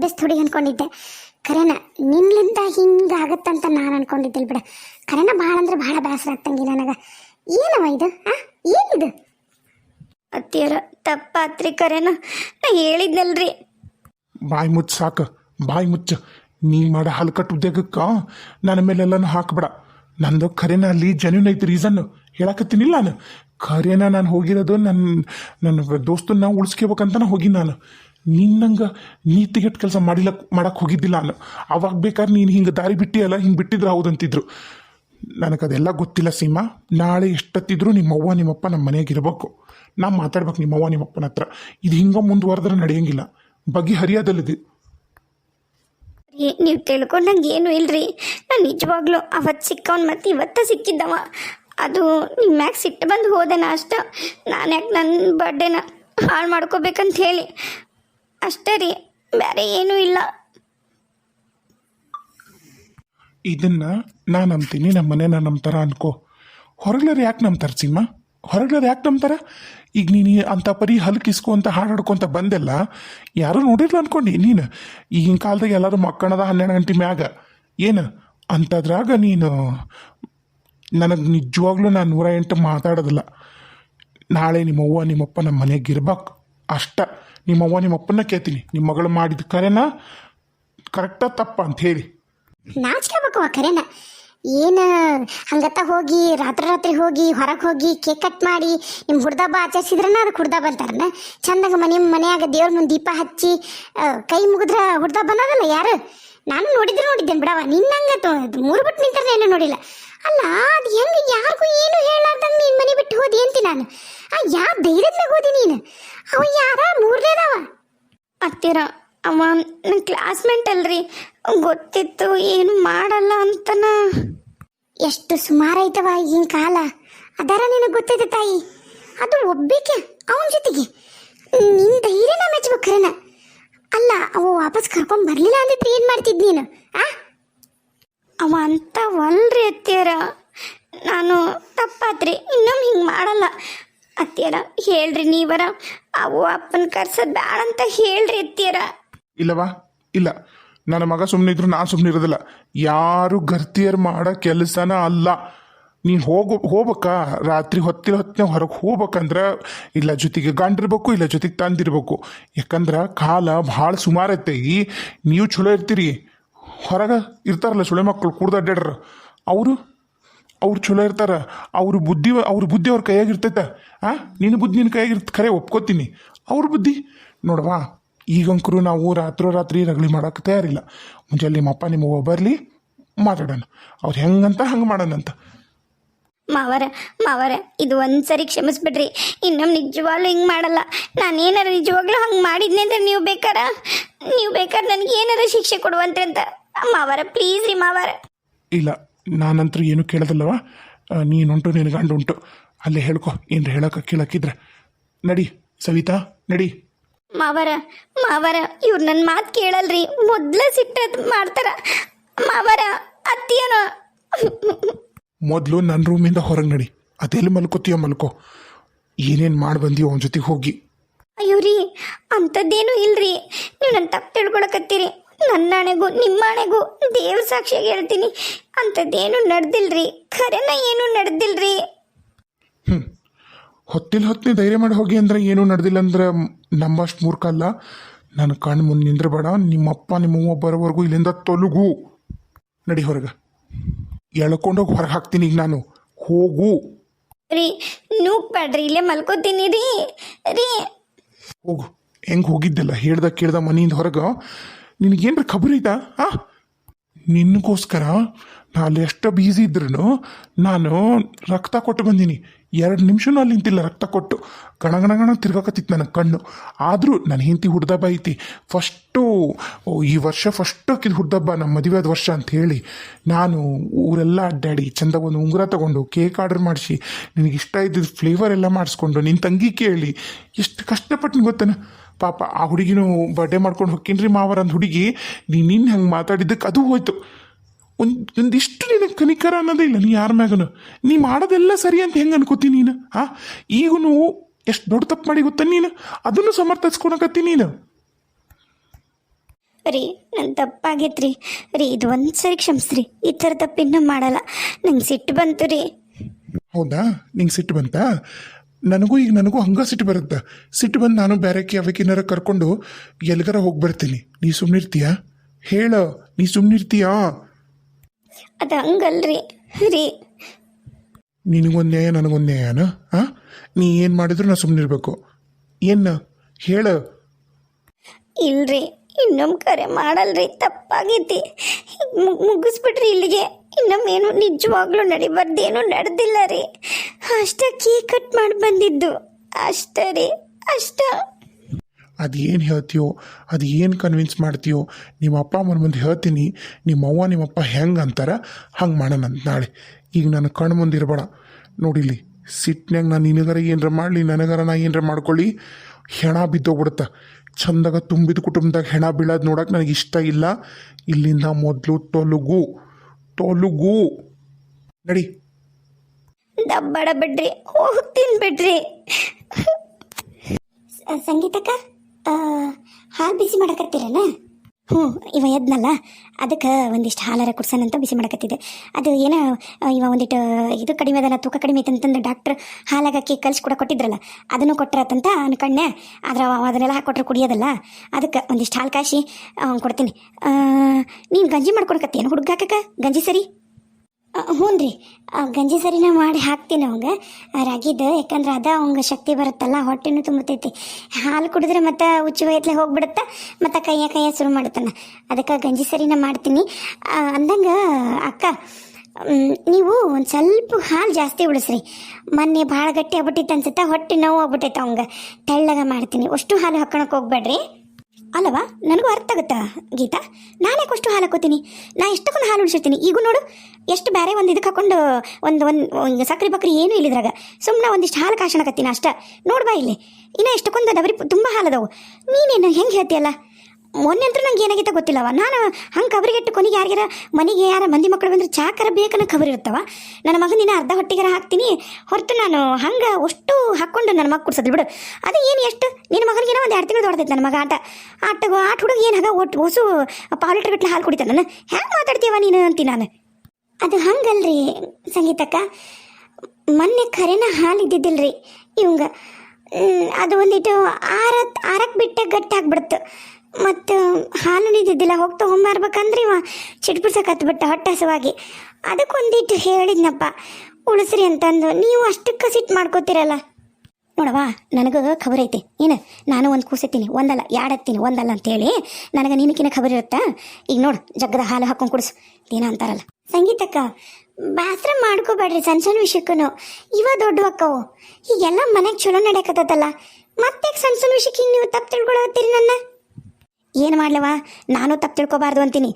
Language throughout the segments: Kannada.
ಬೆಸ್ಟ್ ಹುಡುಗಿ ಅನ್ಕೊಂಡಿದ್ದೆ. ಖರೇನ ನಿನ್ಲಿಂದ ಹಿಂಗೆ ಆಗತ್ತಂತ ನಾನು ಅನ್ಕೊಂಡಿದ್ದಿಲ್ಲ ಬಿಡ. ಖರೇನ ಭಾಳ ಅಂದ್ರೆ ಭಾಳ ಬೇಸರ ಆಗ್ತಂಗಿ ನನಗೆ. ಏನವ ಇದು ಆ? ಏನಿದು? ಅತ್ತಿಯರ ತಪ್ಪಾತ್ರಿ ಕರೆನ. ನಾ ಹೇಳಿದ್ನಲ್ರಿ. ಬಾಯಿ ಮುಚ್ಚ ಸಾಕು ಬಾಯಿ ಮುಚ್ಚ. ನೀ ಮಾಡ ಹಲ್ಕಟ್ಟು ಉದ್ಯೋಗಕ್ಕೆ ನನ್ನ ಮೇಲೆಲ್ಲನೂ ಹಾಕ್ಬೇಡ. ನಂದು ಖರೇನ ಅಲ್ಲಿ ಜನ್ಯೂನ್ ಐತಿ ರೀಸನ್ ಹೇಳಕತ್ತೀನಿಲ್ಲ ನಾನು. ಖರೇನ ನಾನು ಹೋಗಿರೋದು ನನ್ನ ನನ್ನ ದೋಸ್ತನ್ನ ಉಳಿಸ್ಕೋಬೇಕಂತ ಹೋಗಿ ನಾನು. ನಿನ್ನಂಗೆ ನೀತಿಗೆಟ್ಟು ಕೆಲಸ ಮಾಡಿಲ್ಲ ಮಾಡಕ್ಕೆ ಹೋಗಿದ್ದಿಲ್ಲ ನಾನು ಅವಾಗ ಬೇಕಾದ್ರೆ ನೀನು ಹಿಂಗೆ ದಾರಿ ಬಿಟ್ಟಿಯಲ್ಲ ಹಿಂಗೆ ಬಿಟ್ಟಿದ್ರೆ ಹೌದಂತಿದ್ರು. ನನಗದೆಲ್ಲ ಗೊತ್ತಿಲ್ಲ ಸೀಮಾ. ನಾಳೆ ಎಷ್ಟೊತ್ತಿದ್ರು ನಿಮ್ಮವ್ವ, ನಿಮ್ಮಪ್ಪ ನಮ್ಮ ಮನೆಯಾಗಿರ್ಬೇಕು. ನಾ ಮಾತಾಡ್ಬೇಕು ನಿಮ್ಮವ್ವ, ನಿಮ್ಮಪ್ಪನ ಹತ್ರ. ಇದು ಹಿಂಗೆ ಮುಂದುವರೆದ್ರೆ ನಡೆಯಂಗಿಲ್ಲ. ಬಗೆ ಹರಿಯೋದಲ್ಲಿದೆ. ನೀವು ತಿಳ್ಕೊಂಡಂಗೆ ಏನು ಇಲ್ರಿ. ನಾನು ನಿಜವಾಗ್ಲೂ ಅವತ್ತು ಸಿಕ್ಕವನ್ ಮತ್ತೆ ಇವತ್ತ ಸಿಕ್ಕಿದ್ದವ. ಅದು ನಿಮ್ಮ ಮ್ಯಾಗ ಸಿಟ್ಟು ಬಂದು ಹೋದೆನ ಅಷ್ಟ. ನಾನು ಯಾಕೆ ನನ್ನ ಬರ್ಡೇನ ಹಾಳು ಮಾಡ್ಕೋಬೇಕಂತ ಹೇಳಿ. ಅಷ್ಟೇ ರೀ, ಬೇರೆ ಏನೂ ಇಲ್ಲ. ಇದನ್ನ ನಾನು ನಂಬ್ತೀನಿ ನಮ್ಮ ಮನೇನ ನಂಬ್ತಾರ ಅನ್ಕೋ. ಹೊರಗ್ಲರು ಯಾಕೆ ನಂಬ್ತಾರೆ ಸಿನಿಮಾ? ಹೊರಗ್ಲರು ಯಾಕೆ ನಂಬ್ತಾರ? ಈಗ ನೀನು ಅಂಥ ಪರಿ ಹಲ್ಕಿಸ್ಕೊ ಅಂತ ಹಾಡಾಡ್ಕೊಂತ ಬಂದೆಲ್ಲ, ಯಾರೂ ನೋಡಿರ್ಲ ಅನ್ಕೊಂಡು? ನೀನು ಈಗಿನ ಕಾಲದಾಗ ಎಲ್ಲರೂ ಮಕ್ಕಳದ ಹನ್ನೆರಡು ಗಂಟೆ ಮ್ಯಾಗ. ಏನು ಅಂಥದ್ರಾಗ ನೀನು ನನಗೆ ನಿಜವಾಗ್ಲೂ ನಾನು ನೂರ ಎಂಟು ಮಾತಾಡೋದಿಲ್ಲ. ನಾಳೆ ನಿಮ್ಮವ್ವ, ನಿಮ್ಮಪ್ಪ ನಮ್ಮ ಮನೆಗೆ ಇರ್ಬೇಕು ಅಷ್ಟ. ನಿಮ್ಮವ್ವ ನಿಮ್ಮಪ್ಪನ ಕೇಳ್ತೀನಿ. ನಿಮ್ಮ ಮಗಳು ಮಾಡಿದ ಕರೆನ ಕರೆಕ್ಟಾ ತಪ್ಪ ಅಂತ ಹೇಳಿ. ನಾಚ್ಕೋಬೇಕು ಕರೆನ. ಏನು ಹಂಗತ್ತ ಹೋಗಿ, ರಾತ್ರಿ ರಾತ್ರಿ ಹೋಗಿ, ಹೊರಗೆ ಹೋಗಿ ಕೇಕ್ ಕಟ್ ಮಾಡಿ ನಿಮ್ಮ ಹುಡ್ದಬ್ಬ ಆಚರಿಸಿದ್ರನ ಅದಕ್ಕೆ ಹುಡ್ದಬ್ಬ ಅಂತಾರನ? ಚಂದಾಗ ಮನೆ ಮನೆಯಾಗ ದೇವ್ರ ಮುಂದೆ ದೀಪ ಹಚ್ಚಿ ಕೈ ಮುಗಿದ್ರ ಹುಡ್ದಬ್ಬ ಅನ್ನೋದಲ್ಲ ಯಾರು? ನಾನು ನೋಡಿದ್ರೆ ನೋಡಿದ್ದೇನೆ ಬಿಡವ ನಿನ್ನಂಗ ಮೂರು ಬಿಟ್ಟು ನಿಂತರೆ ಏನು ನೋಡಿಲ್ಲ. ಅಲ್ಲ ಅದು ಹೆಂಗೆ ಯಾರಿಗೂ ಏನು ಹೇಳಾರ್ದಂಗೆ ನೀನು ಮನೆ ಬಿಟ್ಟು ಹೋದಿ ಅಂತ ನಾನು? ಆ ಯಾ ಧೈರ್ಯದ ಮ್ಯಾಗ ಹೋದಿ ನೀನು? ಅವ ಯಾರ? ಮೂರನೇದವ ಅತ್ತಿರ ಅವ ನನ್ನ ಕ್ಲಾಸ್ಮೇಟ್ ಅಲ್ರಿ. ಗೊತ್ತಿತ್ತು ಏನು ಮಾಡಲ್ಲ ಅಂತನ. ಎಷ್ಟು ಸುಮಾರು ಐತವ ಈಗಿನ ಕಾಲ. ಅದರ ನಿನಗೆ ಗೊತ್ತೈತೆ ತಾಯಿ? ಅದು ಒಬ್ಬಿಕೆ ಅವನ ಜೊತೆಗೆ. ನಿನ್ ಧೈರ್ಯನ ಮೆಚ್ಚಬೇಕ್ರೇನ ಅಲ್ಲ ಅವ ವಾಪಸ್ ಕರ್ಕೊಂಡ್ ಬರ್ಲಿಲ್ಲ ಅಂದಿದ್ರೆ ಏನ್ ಮಾಡ್ತಿದ್ ನೀನು ಆ? ಅವ ಅಂತ ಒಲ್ರಿ ಅತ್ತಿಯರ. ನಾನು ತಪ್ಪಾತ್ರಿ, ಇನ್ನೊಮ್ಮೆ ಹಿಂಗೆ ಮಾಡಲ್ಲ. ಅತ್ತಿಯರ, ಹೇಳ್ರಿ ನೀವರ. ಅವು ಅಪ್ಪನ ಕರ್ಸದ್ ಬೇಡ ಅಂತ ಹೇಳ್ರಿ ಅತ್ತಿಯರ. ಇಲ್ಲವಾ ಇಲ್ಲ. ನನ್ನ ಮಗ ಸುಮ್ಮನೆ ಇದ್ರು, ನಾನು ಸುಮ್ಮನೆ ಇರೋದಿಲ್ಲ. ಯಾರು ಗರ್ತಿಯರ್ ಮಾಡೋ ಕೆಲಸನ ಅಲ್ಲ. ನೀನು ಹೋಗು, ಹೋಗ್ಬೇಕಾ. ರಾತ್ರಿ ಹೊತ್ತಿರ ಹೊತ್ತಿನ ಹೊರಗೆ ಹೋಗ್ಬೇಕಂದ್ರೆ ಇಲ್ಲ ಜೊತೆಗೆ ಗಂಡಿರ್ಬೇಕು, ಇಲ್ಲ ಜೊತೆಗೆ ತಂದಿರ್ಬೇಕು. ಯಾಕಂದ್ರೆ ಕಾಲ ಭಾಳ ಸುಮಾರೈತೆ. ನೀವು ಚಲೋ ಇರ್ತೀರಿ. ಹೊರಗೆ ಇರ್ತಾರಲ್ಲ ಸುಳೆ ಮಕ್ಕಳು, ಕುಡ್ದು ಅಡ್ಡಾಡ್ರ. ಅವರು? ಅವ್ರು ಚಲೋ ಇರ್ತಾರ. ಅವ್ರ ಬುದ್ಧಿ ಅವ್ರ ಬುದ್ಧಿ ಅವ್ರ ಕೈಯಾಗಿ ಇರ್ತೈತೆ. ಆ? ನಿನ್ನ ಬುದ್ಧಿ ನಿನ್ನ ಕೈಯಾಗಿ ಇರ್ತ, ಖರೆ ಒಪ್ಕೋತೀನಿ. ಅವ್ರ ಬುದ್ಧಿ? ನೋಡವಾ ಈಗಂಕರು ನಾವು ರಾತ್ರೋ ರಾತ್ರಿ ರಗಳಿ ಮಾಡೋಕೆ ತಯಾರಿಲ್ಲ. ಮುಂಜಾನೆ ನಿಮ್ಮಪ್ಪ ನಿಮ್ಮ ಬರಲಿ, ಮಾತಾಡೋಣ. ಅವ್ರು ಹೆಂಗಂತ ಹಂಗೆ ಮಾಡೋಣಂತ ಮಾವರ ಮಾವರ, ಇದು ಒಂದ್ಸರಿ ಕ್ಷಮಿಸ್ಬಿಡ್ರಿ. ಇನ್ನೊಮ್ಮೆ ನಿಜವಾಗ್ಲೂ ಹಿಂಗೆ ಮಾಡಲ್ಲ. ನಾನೇನಾರ ನಿಜವಾಗ್ಲೂ ಹಂಗೆ ಮಾಡಿದ್ನೆ ಅಂದ್ರೆ ನೀವು ಬೇಕಾರ? ನೀವು ಬೇಕಾದ್ರೆ ನನಗೆ ಏನಾರ ಶಿಕ್ಷೆ ಕೊಡುವಂತೆ ಅಂತ. ಮಾವರ ಪ್ಲೀಸ್ ರೀ ಮಾವರ. ಇಲ್ಲ ನಾನಂತರೂ ಏನು ಕೇಳೋದಿಲ್ಲವ. ನೀನುಂಟು ನಿನ್ನ ಗಂಡು ಉಂಟು ಅಲ್ಲೇ ಹೇಳ್ಕೊ ಏನ್ರ ಹೇಳಕ್ಕೆ ಕೇಳಕ್ಕಿದ್ರೆ ನಡಿ ಸವಿತಾ ನಡಿ. ಮಾವರ ಮಾವರ ಇವ್ರು ನನ್ನ ಮಾತು ಕೇಳಲ್ರಿ. ಮೊದ್ಲ ಸಿಟ್ಟದ್ ಮಾಡ್ತಾರ. ಮಾವರ ಅತ್ತಿಯನ. ಮೊದಲು ನನ್ನ ರೂಮಿಂದ ಹೊರಗೆ ನಡಿ. ಅದೆಲ್ಲಿ ಮಲ್ಕೋತೀಯೋ ಮಲ್ಕೋ. ಏನೇನು ಮಾಡಿ ಬಂದೀವೋ ಅವನ ಜೊತೆಗೆ ಹೋಗಿ. ಅಯ್ಯೋ ರೀ ಅಂಥದ್ದೇನು ಇಲ್ರಿ. ನೀವು ನನ್ನ ತಪ್ಪು ತಿಳ್ಕೊಳಕತ್ತೀರಿ. ನನ್ನ ಹಣೆಗೂ ನಿಮ್ಮ ಹಣೆಗೂ ದೇವ್ರ ಸಾಕ್ಷಿಯಾಗಿ ಹೇಳ್ತೀನಿ. ಅಂಥದ್ದೇನು ನಡೆದಿಲ್ರಿ. ಖರೇನ ಏನು ನಡೆದಿಲ್ರಿ. ಹೊತ್ತಿನ ಹೊತ್ತಿನ ಧೈರ್ಯ ಮಾಡಿ ಹೋಗಿ ಅಂದ್ರೆ ಏನೂ ನಡೆದಿಲ್ಲ ಅಂದ್ರೆ ನಮ್ಮಷ್ಟು ಮೂರ್ಖ ಅಲ್ಲ. ನನ್ನ ಕಣ್ಣು ಮುಂದೆ ನಿಂದ್ರಬೇಡ. ನಿಮ್ಮಪ್ಪ ನಿಮ್ಮವ್ವ ಬರೋವರೆಗೂ ಇಲ್ಲಿಂದ ತೊಲಗು. ನಡಿ ಹೊರಗೆ. ಎಳ್ಕೊಂಡೋಗಿ ಹೊರಗೆ ಹಾಕ್ತೀನಿ ಈಗ ನಾನು. ಹೋಗು. ರೀ ನೂಕ್ಬೇಡ್ರಿ ಇಲ್ಲೇ ಮಲ್ಕೋತೀನಿ ರೀ. ರೀ. ಹೋಗು. ಹೆಂಗೆ ಹೋಗಿದ್ದಲ್ಲ? ಹೇಳ್ದ ಕೇಳ್ದ ಮನೆಯಿಂದ ಹೊರಗೆ. ನಿನಗೇನ್ರ ಖಬರಿದಾ ಆ? ನಿನಗೋಸ್ಕರ ನಾನು ಎಷ್ಟು ಬೀಸಿ ಇದ್ರೂ ನಾನು ರಕ್ತ ಕೊಟ್ಟು ಬಂದೀನಿ. ಎರಡು ನಿಮಿಷನೂ ಅಲ್ಲಿ ನಿಂತಿಲ್ಲ ರಕ್ತ ಕೊಟ್ಟು. ಗಣ ಗಣ ಗಣ ತಿರ್ಗಾಕತ್ತಿತ್ತು ನನ್ನ ಕಣ್ಣು. ಆದರೂ ನನ್ನ ಹಿಂತಿ ಹುಡ್ದಬ್ಬ ಐತಿ. ಫಸ್ಟು ಈ ವರ್ಷ ಫಸ್ಟ್ ಹಾಕಿದ ಹುಡ್ದಬ್ಬ ನಮ್ಮ ಮದುವೆದ ವರ್ಷ ಅಂತ ಹೇಳಿ ನಾನು ಊರೆಲ್ಲ ಅಡ್ಡಾಡಿ ಚಂದ ಒಂದು ಉಂಗುರ ತಗೊಂಡು ಕೇಕ್ ಆರ್ಡರ್ ಮಾಡಿಸಿ ನಿನಗೆ ಇಷ್ಟ ಇದ್ದಿದ್ದು ಫ್ಲೇವರ್ ಎಲ್ಲ ಮಾಡಿಸ್ಕೊಂಡು ನಿನ್ನ ತಂಗಿ ಕೇಳಿ, ಎಷ್ಟು ಕಷ್ಟಪಟ್ಟು ಗೊತ್ತೇನ? ಪಾಪ ಆ ಹುಡುಗಿನೂ ಬರ್ಡೇ ಮಾಡ್ಕೊಂಡು ಹೊಕ್ಕಿನ್ರಿ ಮಾವರ ಅಂದ ಹುಡುಗಿ ನೀನು ನಿನ್ನ ಹೆಂಗೆ ಮಾತಾಡಿದ್ದಕ್ಕೆ ಅದು ಹೋಯ್ತು. ಒಂದು ಒಂದಿಷ್ಟು ನಿನಗೆ ಕನಿಕರ ಅನ್ನೋದೇ ಇಲ್ಲ ನೀ ಯಾರ ಮ್ಯಾಗನು. ನೀ ಮಾಡೋದೆಲ್ಲ ಸರಿ ಅಂತ ಹೆಂಗೆ ಅನ್ಕೋತೀನಿ ನೀನು ಆ? ಈಗ ನೀವು ಎಷ್ಟು ದೊಡ್ಡ ತಪ್ಪು ಮಾಡಿ ಗೊತ್ತ ನೀನು? ಅದನ್ನು ಸಮರ್ಥಿಸ್ಕೊಳಕತ್ತಿ ನೀನು. ರೀ ನನ್ನ ತಪ್ಪಾಗೈತ್ರಿ. ರೀ ಇದು ಒಂದು ಸರಿ ಕ್ಷಮಿಸ್ರಿ. ಈ ಥರ ತಪ್ಪಿನ್ನೂ ಮಾಡಲ್ಲ. ನಂಗೆ ಸಿಟ್ಟು ಬಂತು ರೀ. ಹೌದಾ? ನಿಂಗೆ ಸಿಟ್ಟು ಬಂತಾ? ನನಗೂ ಈಗ ನನಗೂ ಹಂಗ ಸಿಟ್ಟು ಬರುತ್ತೆ. ಸಿಟ್ಟು ಬಂದು ನಾನು ಬೇರೆಕ್ಕೆ ಅವಕ್ಕಿನಾರ ಕರ್ಕೊಂಡು ಎಲ್ಗಾರ ಹೋಗಿ ಬರ್ತೀನಿ. ನೀ ಸುಮ್ಮನಿರ್ತೀಯಾ ಹೇಳ. ನೀ ಸುಮ್ಮನಿರ್ತೀಯಾ ಅದು ಹಂಗಲ್ರಿ. ರೀ. ನಿನಗೊಂದು ನ್ಯಾಯ ನನಗೊಂದು ನ್ಯಾಯನ? ಹಾಂ ನೀ ಏನು ಮಾಡಿದ್ರು ನಾ ಸುಮ್ಮನಿರ್ಬೇಕು ಏನು? ಹೇಳ. ಇಲ್ರಿ. ಇನ್ನೊಮ್ಮೆ ಕರೆ ಮಾಡಲ್ರಿ, ತಪ್ಪಾಗೈತಿ. ಮುಗ್- ಮುಗಿಸ್ಬಿಟ್ರಿ ಇಲ್ಲಿಗೆ. ಇನ್ನೊಮ್ಮೇನು ನಿಜವಾಗ್ಲೂ ನಡಿಬಾರ್ದೇನು ನಡೆದಿಲ್ಲ ರೀ. ಅಷ್ಟ ಕೇಕ್ ಕಟ್ ಮಾಡಿ ಬಂದಿದ್ದು. ಅಷ್ಟೇ ರೀ, ಅಷ್ಟ. ಅದು ಏನು ಹೇಳ್ತೀಯೋ, ಅದು ಏನು ಕನ್ವಿನ್ಸ್ ಮಾಡ್ತೀಯೋ, ನಿಮ್ಮ ಅಪ್ಪ ಅಮ್ಮನ ಮುಂದೆ ಹೇಳ್ತೀನಿ. ನಿಮ್ಮ ಅವ್ವ ನಿಮ್ಮಪ್ಪ ಹೆಂಗೆ ಅಂತಾರ, ಹಂಗೆ ಮಾಡೋಣ ನಾಳೆ. ಈಗ ನನ್ನ ಕಣ್ಣು ಮುಂದೆ ಇರಬೇಡ. ನೋಡಿಲಿ ಸಿಟ್ನ್ಯಾಗ ನಾನು ನಿನಗರ ಏನರ ಮಾಡಲಿ, ನನಗರ ನಾ ಏನರ ಮಾಡ್ಕೊಳ್ಳಿ. ಹೆಣ ಬಿದ್ದೋಗ್ಬಿಡುತ್ತೆ. ಚಂದಾಗ ತುಂಬಿದ ಕುಟುಂಬದಾಗ ಹೆಣ ಬೀಳೋದು ನೋಡಕ್ಕೆ ನನಗೆ ಇಷ್ಟ ಇಲ್ಲ. ಇಲ್ಲಿಂದ ಮೊದಲು ತೊಲುಗು ತೊಲುಗು. ನಡಿ. ದಬ್ಬಡ ಬಿಡ್ರಿ ಹೋಗ್ತೀನಿ ಬಿಡ್ರಿ. ಸಂಗೀತಕ್ಕ ಹಾಲು ಬಿಸಿ ಮಾಡಕತ್ತೀರನ? ಹ್ಞೂ, ಇವ ಎದ್ನಲ್ಲ? ಅದಕ್ಕೆ ಒಂದಿಷ್ಟು ಹಾಲಾರ ಕುಡ್ಸನಂತ ಬಿಸಿ ಮಾಡಕತ್ತಿದ್ದೆ. ಅದು ಏನೋ ಇವ ಒಂದಿಟ್ಟು ಇದು ಕಡಿಮೆ ಅದಲ್ಲ, ತೂಕ ಕಡಿಮೆ ಐತೆ ಅಂತಂದು ಡಾಕ್ಟ್ರ್ ಹಾಲಾಗಕ್ಕೆ ಕಲ್ಸಿ ಕೂಡ ಕೊಟ್ಟಿದ್ರಲ್ಲ, ಅದನ್ನು ಕೊಟ್ಟಿರತ್ತಂತ ಅನ್ಕಣ್ಣೆ ಆದ್ರೆ ಅವ ಅದನ್ನೆಲ್ಲ ಹಾಕೊಟ್ರೆ ಕುಡಿಯೋದಲ್ಲ, ಅದಕ್ಕೆ ಒಂದಿಷ್ಟು ಹಾಲು ಅವ್ನು ಕೊಡ್ತೀನಿ. ನೀನು ಗಂಜಿ ಮಾಡ್ಕೊಡಕತ್ತೇನು ಹುಡುಗಾಕ ಗಂಜಿ ಸರಿ? ಹ್ಞೂ ರೀ. ಗಂಜಿ ಸರಿನ ಮಾಡಿ ಹಾಕ್ತೀನಿ ಅವಂಗೆ. ರಾಗಿದ್ದು ಯಾಕಂದ್ರೆ ಅದ ಅವಂಗ ಶಕ್ತಿ ಬರುತ್ತಲ್ಲ, ಹೊಟ್ಟೆನೂ ತುಂಬತೈತಿ. ಹಾಲು ಕುಡಿದ್ರೆ ಮತ್ತೆ ಉಚ್ಚು ವಯತ್ಲೆ ಹೋಗ್ಬಿಡುತ್ತೆ, ಮತ್ತೆ ಕೈಯ ಕೈಯ ಶುರು ಮಾಡುತ್ತಾನ. ಅದಕ್ಕೆ ಗಂಜಿ ಸರಿನ ಮಾಡ್ತೀನಿ. ಅಂದಂಗ, ಅಕ್ಕ ನೀವು ಒಂದು ಸ್ವಲ್ಪ ಹಾಲು ಜಾಸ್ತಿ ಉಳಿಸ್ರಿ. ಮೊನ್ನೆ ಭಾಳ ಗಟ್ಟಿ ಆಗ್ಬಿಟ್ಟಿತ್ತು ಅನ್ಸುತ್ತೆ, ಹೊಟ್ಟೆ ನೋವು ಆಗ್ಬಿಟ್ಟೈತೆ ಅವಂಗ. ತೆಳ್ಳಗ ಮಾಡ್ತೀನಿ. ಅಷ್ಟು ಹಾಲು ಹಾಕೋಣಕ್ಕೆ ಹೋಗ್ಬೇಡ್ರಿ. ಅಲ್ಲವ? ನನಗೂ ಅರ್ಥ ಆಗುತ್ತಾ, ಗೀತಾ? ನಾನೇ ಅಷ್ಟು ಹಾಲು ಹಾಕೋತೀನಿ ನಾ ಎಷ್ಟಕ್ಕೊಂದು ಹಾಲು ಉಳಿಸಿರ್ತೀನಿ? ಈಗ ನೋಡು, ಎಷ್ಟು ಬೇರೆ ಒಂದು ಇದಕ್ಕೆ ಹಾಕೊಂಡು ಒಂದು ಒಂದು ಸಕ್ಕರೆ ಬಕ್ರಿ ಏನೂ ಇಲ್ಲಿದ್ರಾಗ ಸುಮ್ಮನೆ ಒಂದಿಷ್ಟು ಹಾಲು ಕಾಶಣಕತ್ತೀನಿ ಅಷ್ಟ. ನೋಡ್ಬಾ ಇಲ್ಲಿ, ಇನ್ನೂ ಎಷ್ಟಕ್ಕೊಂದು ಡಬರಿ ತುಂಬ ಹಾಲದವು ನೀನೇನು ಹೆಂಗೆ ಹೇಳ್ತೀಯಲ್ಲ? ಮೊನ್ನೆ ಅಂತೂ ನಂಗೆ ಏನಾಗಿತ್ತ ಗೊತ್ತಿಲ್ಲವ. ನಾನು ಹಂಗೆ ಕಬರಿಗೆಟ್ಟು ಕೊನೆಗೆ ಯಾರಿಗಾರ ಮನೆಗೆ ಯಾರ ಮಂದಿ ಮಕ್ಕಳು ಬಂದ್ರೆ ಚಾಕರ ಬೇಕನ್ನ ಖಬರಿ ಇರ್ತವ ನನ್ನ ಮಗನಿನ ಅರ್ಧ ಹೊಟ್ಟಿಗಾರ ಹಾಕ್ತೀನಿ. ಹೊರತು ನಾನು ಹಂಗೆ ಅಷ್ಟು ಹಾಕ್ಕೊಂಡು ನನ್ನ ಮಗ ಕುಡ್ಸೋದು ಬಿಡು. ಅದು ಏನು ಎಷ್ಟು? ನಿನ್ನ ಮಗನಿಗೇನೋ ಒಂದು ಎರಡು ತಿಂಗಳು ದೊಡ್ಡದೈತೆ ನನ್ನ ಮಗ ಆಟ. ಆಟ ಆಟ ಹುಡುಗ ಏನು ಹಾಗ ಒಟ್ಟು ಹೊಸು ಪಾವು ಲೀಟ್ರ್ ಹಾಲು ಕುಡಿತಾನೆ ನಾನು. ಹ್ಯಾಂಗೆ ಮಾತಾಡ್ತೀವ ನೀನು ಅಂತೀನಿ ನಾನು? ಅದು ಹಂಗಲ್ರಿ ಸಂಗೀತಕ್ಕ. ಮೊನ್ನೆ ಖರೇನ ಹಾಲು ಇದ್ದಿದ್ದಿಲ್ರಿ ಇವಂಗ. ಅದು ಒಂದಿಟ್ಟು ಆರತ್ ಆರಕ್ಕೆ ಬಿಟ್ಟೆ ಗಟ್ಟಿ ಆಗ್ಬಿಡ್ತು ಮತ್ತು ಹಾಲು ಇದ್ದಿದ್ದಿಲ್ಲ ಹೋಗಿ ತೊಗೊಂಬರ್ಬೇಕಂದ್ರೆ ಇವ ಚಿಟ್ಬಿಡ್ಸಕತ್ಬಿಟ್ಟ ಹೊಟ್ಟೆ ಹಸುವಾಗಿ ಅದಕ್ಕೊಂದಿಟ್ಟು ಹೇಳಿದ್ನಪ್ಪ, ಉಳಿಸ್ರಿ ಅಂತಂದು. ನೀವು ಅಷ್ಟಕ್ಕೆ ಸಿಟ್ಟು ಮಾಡ್ಕೋತೀರಲ್ಲ? ನೋಡವಾ ನನಗೆ ಖಬರ್ ಐತಿ. ಏನು, ನಾನು ಒಂದು ಕೂಸತ್ತೀನಿ ಒಂದಲ್ಲ ಎರಡು ಹತ್ತೀನಿ ಒಂದಲ್ಲ ಅಂತೇಳಿ. ನನಗೆ ನಿನಕಿನ ಖಬರ್ ಇರುತ್ತಾ? ಈಗ ನೋಡು, ಜಗ್ಗದ ಹಾಲು ಹಾಕೊಂಡು ಕುಡಿಸು. ಏನ ಅಂತಾರಲ್ಲ. ಸಂಗೀತಕ್ಕ, ಬೇಸರ ಮಾಡ್ಕೋಬೇಡ್ರಿ ಸಣ್ಣ ಸಣ್ಣ ವಿಷಯಕ್ಕೂ ಇವ ದೊಡ್ಡ ಅಕ್ಕವು ಈಗೆಲ್ಲ ಮನೆಗೆ ಚಲೋ ನಡೆಯಕತ್ತದಲ್ಲ. ಮತ್ತೆ ಸಣ್ಣ ಸಣ್ಣ ವಿಷಯಕ್ಕೆ ಹಿಂಗೆ ನೀವು ತಪ್ಪು ತಿಳ್ಕೊಳತ್ತೀರಿ ನನ್ನ? ಏನು ಮಾಡ್ಲವ? ನಾನು ತಪ್ಪು ತಿಳ್ಕೊಬಾರ್ದು ಅಂತೀನಿ.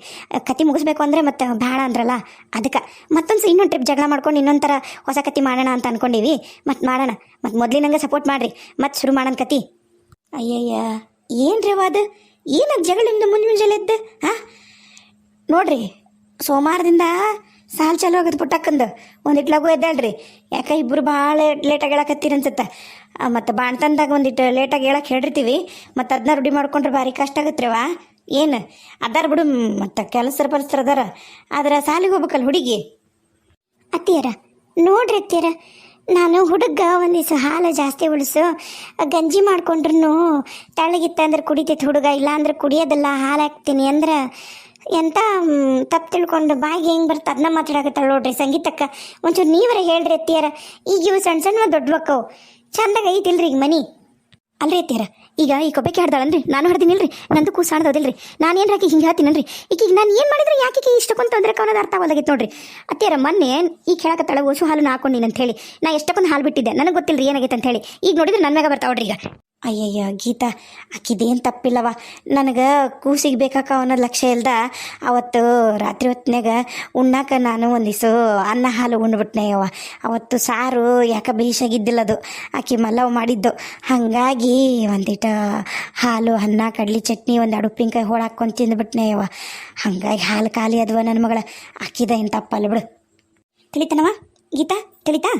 ಕತಿ ಮುಗಿಸ್ಬೇಕು ಅಂದರೆ ಮತ್ತೆ ಬೇಡ ಅಂದ್ರಲ್ಲ? ಅದಕ್ಕೆ. ಮತ್ತೊಂದು ಇನ್ನೊಂದು ಟ್ರಿಪ್ ಜಗಳ ಮಾಡ್ಕೊಂಡು ಇನ್ನೊಂದು ಥರ ಹೊಸ ಕತಿ ಮಾಡೋಣ ಅಂತ ಅನ್ಕೊಂಡೀವಿ. ಮತ್ತೆ ಮಾಡೋಣ. ಮತ್ತು ಮೊದಲಿನಂಗೆ ಸಪೋರ್ಟ್ ಮಾಡಿರಿ. ಮತ್ತೆ ಶುರು ಮಾಡೋಣ ಕತಿ ಅಯ್ಯಯ್ಯ. ಏನು ರೀ ಅದು? ಏನು ನಿಮ್ಮದು ಮುಂಜೆ ಮುಂಜಾನೆ ಎದ್ದು? ಹಾಂ ನೋಡ್ರಿ, ಸೋಮವಾರದಿಂದ ಸಾಲ್ ಚಾಲು ಆಗದು ಪುಟ್ಟಕ್ಕಂದು. ಒಂದಿಟ್ಟು ಲಘು ಎದ್ದಾಳ್ರಿ. ಯಾಕೆ ಇಬ್ಬರು ಭಾಳ ಲೇಟ್ ಹೇಳಕತ್ತೀರಿ ಅನ್ಸುತ್ತೆ. ಮತ್ತು ಬಾಣ್ತನದಾಗ ಒಂದಿಟ್ಟು ಲೇಟಾಗಿ ಹೇಳಕ್ಕೆ ಹೇಳಿರ್ತೀವಿ. ಮತ್ತು ಅದನ್ನ ರೂಢಿ ಮಾಡ್ಕೊಂಡ್ರೆ ಭಾರಿ ಕಷ್ಟ ಆಗತ್ರಿವಾ ಏನು? ಅದಾರ ಬಿಡು, ಮತ್ತು ಕೆಲಸರ ಪರಿಸರ ಅದಾರ. ಆದ್ರೆ ಸಾಲಿಗೆ ಹೋಗ್ಬೇಕಲ್ಲ ಹುಡುಗಿ? ಅತ್ತಿಯರ, ನೋಡ್ರಿ ಅತ್ತಿಯರ, ನಾನು ಹುಡುಗ ಒಂದಿಸು ದಿವಸ ಹಾಲು ಜಾಸ್ತಿ ಉಳಿಸು, ಗಂಜಿ ಮಾಡ್ಕೊಂಡ್ರು ತೆಳ್ಳಗಿತ್ತ ಅಂದ್ರೆ ಕುಡಿತೈತೆ ಹುಡುಗ ಇಲ್ಲ ಅಂದ್ರೆ ಕುಡಿಯೋದಿಲ್ಲ, ಹಾಲು ಹಾಕ್ತೀನಿ ಅಂದ್ರೆ ಎಂತ ತಪ್ಪು ತಿಳ್ಕೊಂಡು ಬಾಯಿಗೆ ಹೆಂಗೆ ಬರುತ್ತೆ ಅದನ್ನ ಮಾತಾಡಕತ್ತಾಳ ನೋಡ್ರಿ. ಸಂಗೀತಕ್ಕ, ಒಂಚೂರು ನೀವರ ಹೇಳ್ರಿ ಅತ್ತಿಯರ. ಈಗ ಇವು ಸಣ್ಣ ಸಣ್ಣ ದೊಡ್ಡ ಮಕ್ಕವು ಚಂದಾಗ ಐತಿಲ್ರಿ ಈಗ ಮನಿ. ಅಲ್ರಿ ಅತ್ತಿಯರ, ಈಗ ಈ ಕೊಬ್ಬಕ್ಕೆ ಹಾಡ್ದಾಳನ್ರಿ ನಾನು ಹಾಡ್ದಿನಿಲ್ರಿ, ನಂದು ಕೂಸು ನಾನು ಏನು ಹಾಕಿ ಹಿಂಗೆ ಹೇಳ್ತೀನಲ್ರಿ. ಈಗ ಈಗ ನಾನು ಏನು ಮಾಡಿದ್ರೆ, ಯಾಕೆ ಇಷ್ಟಕ್ಕೊಂದು ತೊಂದರೆ ಅನ್ನೋದು ಅರ್ಥ ಆಗೋದಾಗಿತ್ತು ನೋಡ್ರಿ. ಅತ್ತೀರ ಮೊನ್ನೆ ಈಗ ಹೇಳಕತ್ತಾಳ, ಓಸು ಹಾಲು ಹಾಕೊಂಡಿನಿ ಅಂತ ಹೇಳಿ ನಾ ಎಷ್ಟಕ್ಕೊಂದು ಹಾಲು ಬಿಟ್ಟಿದ್ದೆ? ನನಗೆ ಗೊತ್ತಿಲ್ರಿ ಏನಾಗೈತೆ ಅಂತ ಹೇಳಿ ಈಗ ನೋಡಿದ್ರೆ ನನ್ನ ಮ್ಯಾಗ ಬರ್ತಾವ ನೋಡ್ರಿ ಈಗ. ಅಯ್ಯಯ್ಯ, ಗೀತಾ, ಆಕಿದೇನು ತಪ್ಪಿಲ್ಲವ ನನಗೆ ಕೂಸಿಗೆ ಬೇಕಾಕ ಅನ್ನೋದು ಲಕ್ಷ್ಯ ಇಲ್ದ ಅವತ್ತು ರಾತ್ರಿ ಹೊತ್ತಿನಾಗ ಉಣ್ಣಾಕ ನಾನು ಒಂದಿಸು ಅನ್ನ ಹಾಲು ಉಂಡ್ಬಿಟ್ನೆ ಅವ ಅವತ್ತು ಸಾರು ಯಾಕೆ ಬೇಯಿಸಾಗಿದ್ದಿಲ್ಲ ಅದು ಆಕಿ ಮಲ್ಲವ್ ಮಾಡಿದ್ದು. ಹಾಗಾಗಿ ಒಂದಿಟ ಹಾಲು, ಅನ್ನ, ಕಡ್ಲಿ, ಚಟ್ನಿ, ಒಂದು ಎರಡು ಉಪ್ಪಿನಕಾಯಿ ಹೋಳು ಹಾಕ್ಕೊಂಡು ತಿಂದ್ಬಿಟ್ನೆ ಅವ ಹಾಗಾಗಿ ಹಾಲು ಖಾಲಿ ಅದ್ವ ನನ್ನ ಮಗಳ. ಆಕಿದ ಏನು ತಪ್ಪಲ್ಲ ಬಿಡು. ತಿಳಿತಾನವ ಗೀತಾ, ತಿಳಿತಾ?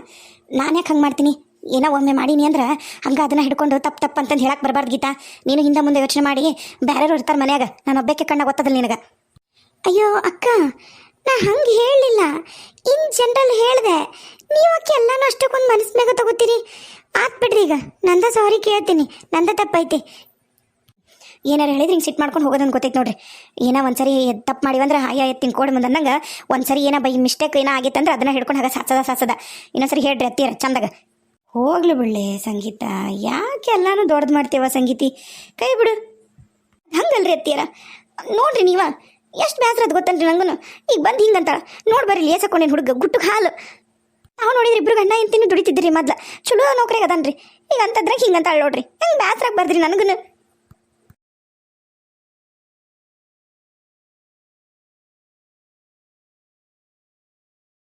ನಾನು ಯಾಕೆ ಹಂಗೆ ಮಾಡ್ತೀನಿ? ಏನೋ ಒಮ್ಮೆ ಮಾಡೀನಿ ಅಂದ್ರೆ ಹಂಗೆ ಅದನ್ನ ಹಿಡ್ಕೊಂಡು ತಪ್ಪು ತಪ್ಪು ಅಂತಂದು ಹೇಳಕ್ಕೆ ಬರಬಾರ್ದು ಗೀತಾ. ನೀನು ಹಿಂದೆ ಮುಂದೆ ಯೋಚನೆ ಮಾಡಿ ಬೇರೆಯವ್ರು ಇರ್ತಾರೆ ಮನ್ಯಾಗ, ನಾನು ಒಬ್ಬಕ್ಕೆ ಕಣ್ಣ ಗೊತ್ತದಲ್ಲ ನಿನಗೆ. ಅಯ್ಯೋ ಅಕ್ಕ, ನಾ ಹಂಗೆ ಹೇಳಲಿಲ್ಲ. ಇನ್ ಜನರಲ್ ಹೇಳಿದೆ. ನೀವು ಅಕ್ಕ ಎಲ್ಲನೂ ಅಷ್ಟಕ್ಕೊಂದು ಮನಸ್ಸಿನಾಗ ತಗೋತೀರಿ? ಆತ್ ಬಿಡ್ರಿ ಈಗ, ನಂದ ಸಾರಿ ಕೇಳ್ತೀನಿ. ನಂದ ತಪ್ಪೈತಿ. ಏನಾರು ಹೇಳಿದ್ರೆ ಹಿಂಗೆ ಸಿಟ್ಟು ಮಾಡ್ಕೊಂಡು ಹೋಗೋದಂತ ಗೊತ್ತೈತೆ ನೋಡ್ರಿ. ಏನೋ ಒಂದ್ಸರಿ ತಪ್ಪು ಮಾಡಿವಂದ್ರೆ ಎತ್ತಿನ ಕೋಡ್ ಮುಂದೆ ಅಂದಂಗ ಒಂದ್ಸರಿ ಏನೋ ಬೈ ಮಿಸ್ಟೇಕ್ ಏನೋ ಆಗಿತ್ತಂದ್ರೆ ಅದನ್ನ ಹಿಡ್ಕೊಂಡು ಹಾಗೆ ಸಾಸದ ಸಾಸದ ಇನ್ನೊಂದ್ಸರಿ ಹೇಳ್ರಿ ಅತ್ತೀರ ಚಂದಾಗ. ಹೋಗ್ಲಿ ಬಿಳ್ಳೆ ಸಂಗೀತ. ಯಾಕೆ ಎಲ್ಲಾನು ದೊಡ್ಡದು ಮಾಡ್ತೇವ ಸಂಗೀತಿ? ಕೈ ಬಿಡು. ಹಂಗಲ್ರಿ ಅತ್ತಿಯಲ್ಲ ನೋಡ್ರಿ ನೀವ. ಎಷ್ಟು ಬೇಸರ ಅದು ಗೊತ್ತಲ್ರಿ ನಂಗೂ ಈಗ ಬಂದು ಹಿಂಗಂತಾಳ ನೋಡಿ ಬರ್ರಿ ಲೇಸಕೊಂಡೇನು ಹುಡುಗ ಗುಟ್ಟು ಹಾಲು. ನಾವು ನೋಡಿದ್ರಿ ಇಬ್ರು ಗಂಡ ಇಂತಿನ ದುಡಿತಿದ್ರಿ ಮೊದ್ಲು. ಚಲೋ ನೌಕರಿಗೆ ಅದನ್ರಿ. ಈಗ ಅಂತದ್ರಾಗ ಹಿಂಗಂತಾಳ ನೋಡ್ರಿ. ಹೆಂಗ್ ಬೇಸರಾಗಿ ಬರ್ದ್ರಿ ನನಗೂ